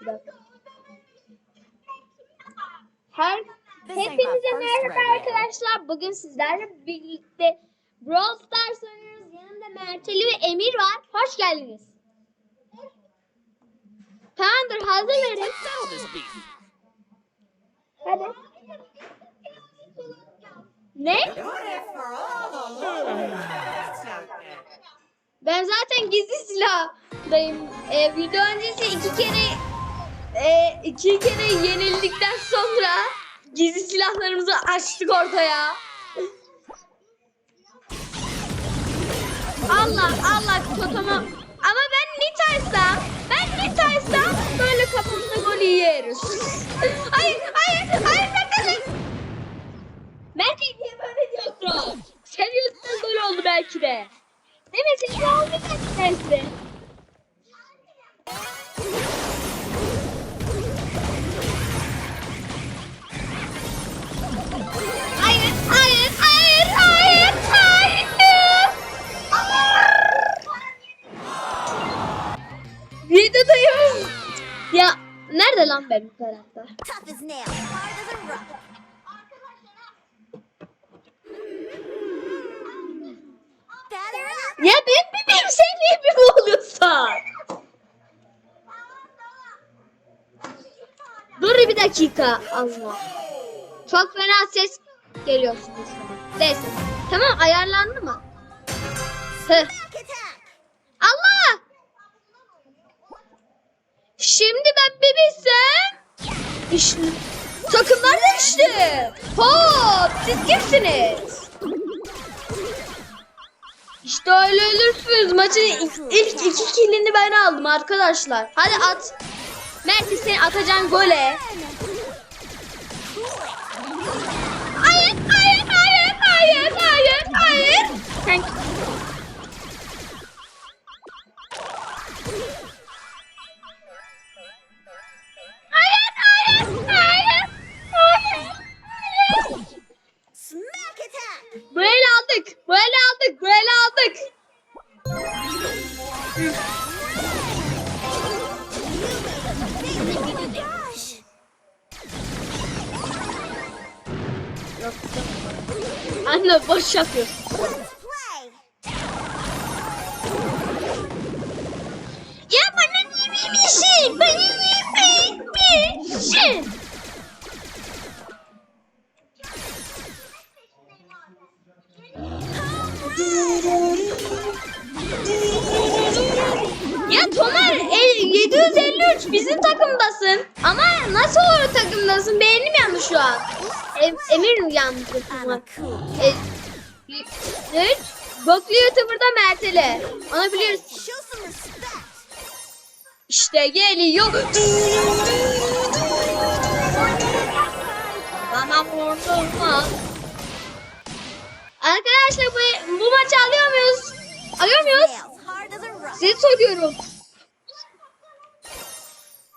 Bir dakika. Her Hepinize merhaba arkadaşlar. Bugün sizlerle birlikte Brawl Stars oynuyoruz. Yanımda Merteli ve Emir var. Hoş geldiniz. Tamamdır hazırlarız. Hadi. Ne? Ben zaten gizli silahdayım. Ee, video öncesi iki kere e, iki kere yenildikten sonra gizli silahlarımızı açtık ortaya. Allah Allah totama. Ama ben Nita'ysam ben Nita'ysam böyle kafamıza gol yeriz. hayır hayır hayır sakın. Mert niye böyle diyorsun? Senin yüzünden gol oldu belki de. Değil mi? Senin oldu belki de. Nerede lan benim karakter? Ya ben bebeğim sen niye bir oluyorsun? Dur bir dakika Allah. Çok fena ses geliyor şimdi sana. Neyse. Tamam ayarlandı mı? Heh. Allah! Şimdi ben bebeğsem işte takımlar değişti. Hop! Siz kimsiniz? İşte öyle ölürsünüz. Maçın ilk, iki killini ben aldım arkadaşlar. Hadi at. Mert'i seni atacağın gole. Hayır, hayır, hayır, hayır, hayır, hayır. Sen Bu aldık, bu aldık, bu aldık. Anne boş yapıyorsun. Yememişsin. Ya Tomar e, 753 bizim takımdasın. Ama nasıl olur takımdasın? Beğenim yanlış şu an. Em, Emir mi yanlış. E, evet. Boklu YouTuber'da Mert'eli. Onu respect. İşte geliyor. Vurdurma. Arkadaşlar bu, bu maçı alıyor muyuz? Alıyor muyuz? Sizi soruyorum.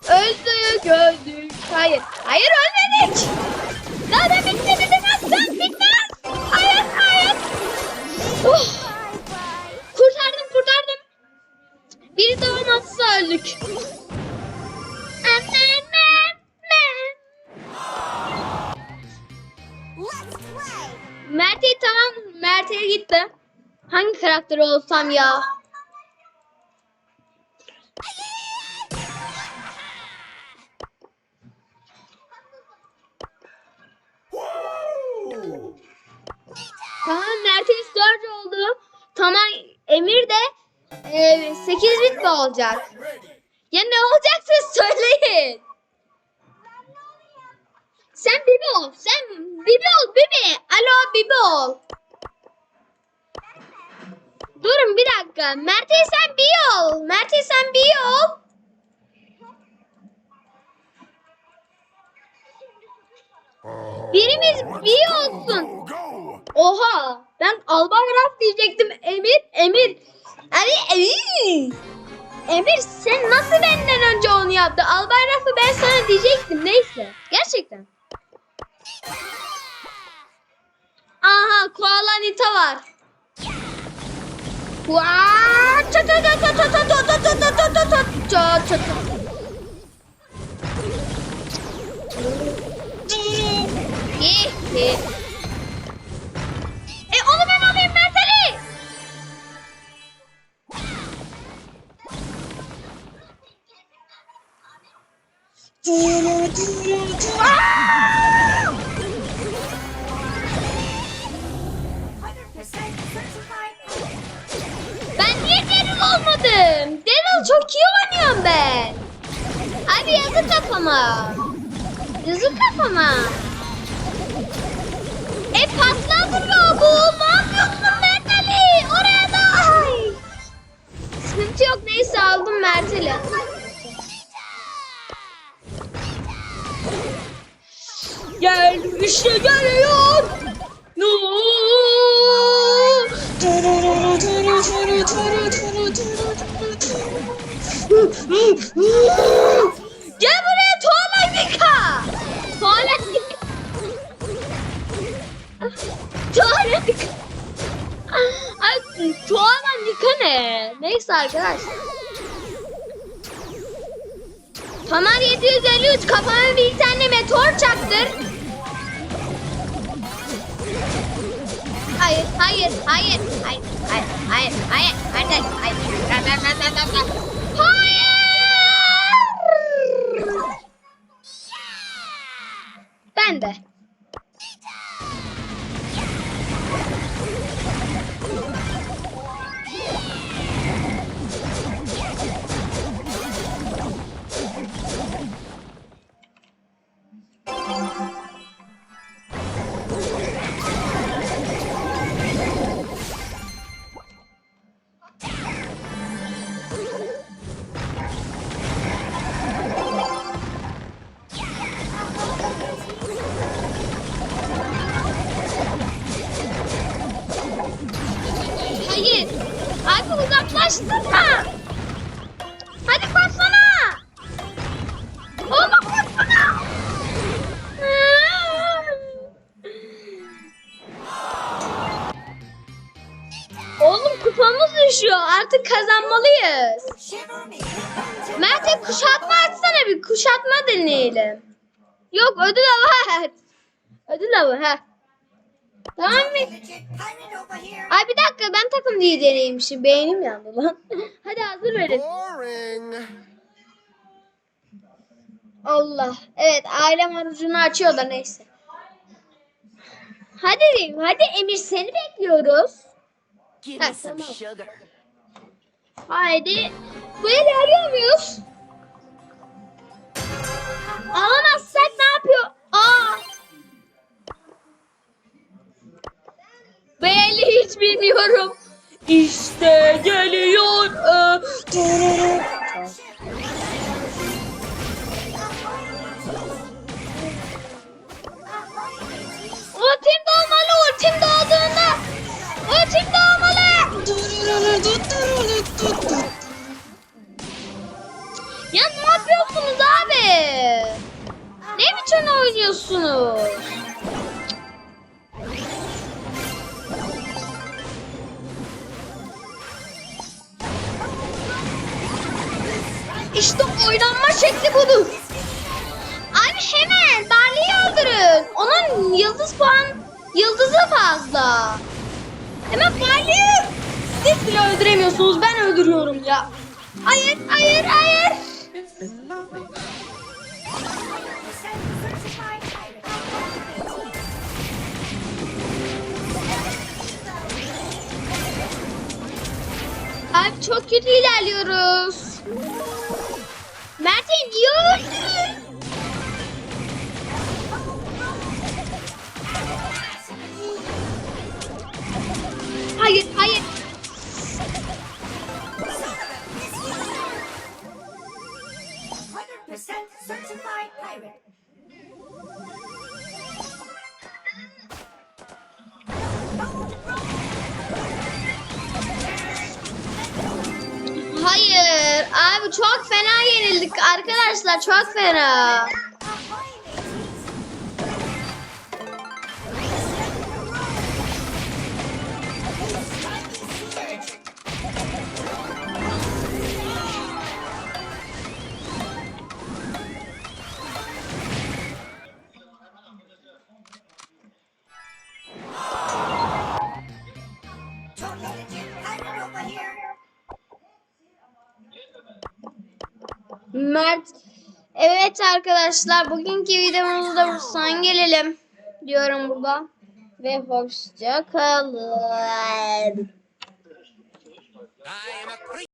Öldük öldük. Hayır. Hayır ölmedik. Gitti. Hangi karakter olsam ya? Tamam Mert'e 4 oldu. Tamam Emir de e, 8 bit mi olacak? Ya ne olacaksa söyleyin. Sen Bibi ol. Sen Bibi ol Bibi. Alo Bibi ol. Durun bir dakika. Mert'e sen bir ol. Mert'e sen bir ol. Birimiz bir olsun. Oha. Ben Albayrak diyecektim. Emir. Emir. Abi Emir. Emir sen nasıl benden önce onu yaptı? Albayrak'ı ben sana diyecektim. Neyse. Gerçekten. Aha koala nita var. Çat çat çat çat çat çat çat çat çat çat çat çat çat çat E onu ben alayım ben seni. Dur dur dur. Çok iyi oynuyorum ben. Abi yazık kafama. Yazık kafama. E patlamıyor bu. Ne yapıyorsun Mert Ali? Oraya da. Ay. Sıkıntı yok neyse aldım Mert'ili. Gel işte geliyor. Gel buraya tuvalet yıka. Tuvalet yıka. Tuvalet yıka. Ay, tuvalet yıka ne? Neyse arkadaşlar. Tamam 753 kafama bir tane meteor çaktır. Hayır, hayır, hayır, hayır, hayır, hayır, hayır, hayır, hayır, hayır, hayır, hayır, hayır. Hayır! Pembe. Abi uzaklaştırma. Hadi koşsana. Oğlum koşsana. Oğlum kupamız düşüyor. Artık kazanmalıyız. Mert'e kuşatma açsana bir. Kuşatma deneyelim. Yok ödül avı. Ödül avı ha. Tamam mı? Ay bir dakika ben takım lideriymişim. Beynim yandı lan. Hadi hazır verin. Allah. Evet ailem orucunu açıyor da neyse. Hadi diyeyim. Hadi Emir seni bekliyoruz. Ha, tamam. Haydi. Bu eli arıyor muyuz? Alamazsak ne yapıyor? Bu eli hiç bilmiyorum. İşte geliyor. Ee, Ultim dolmalı, ultim dolduğunda. Ultim dolmalı. Ya ne yapıyorsunuz abi? Ne biçim oynuyorsunuz? İşte oynanma şekli budur. Abi hemen Barley'i öldürün. Onun yıldız puan yıldızı fazla. Hemen Barley'i siz bile öldüremiyorsunuz. Ben öldürüyorum ya. Hayır, hayır, hayır. Abi çok kötü ilerliyoruz. Imagine you. Hayır, certified pirate. Abi çok fena yenildik arkadaşlar. Çok fena. Mert Evet arkadaşlar bugünkü videomuzda bu son gelelim diyorum burada. Ve hoşça kalın.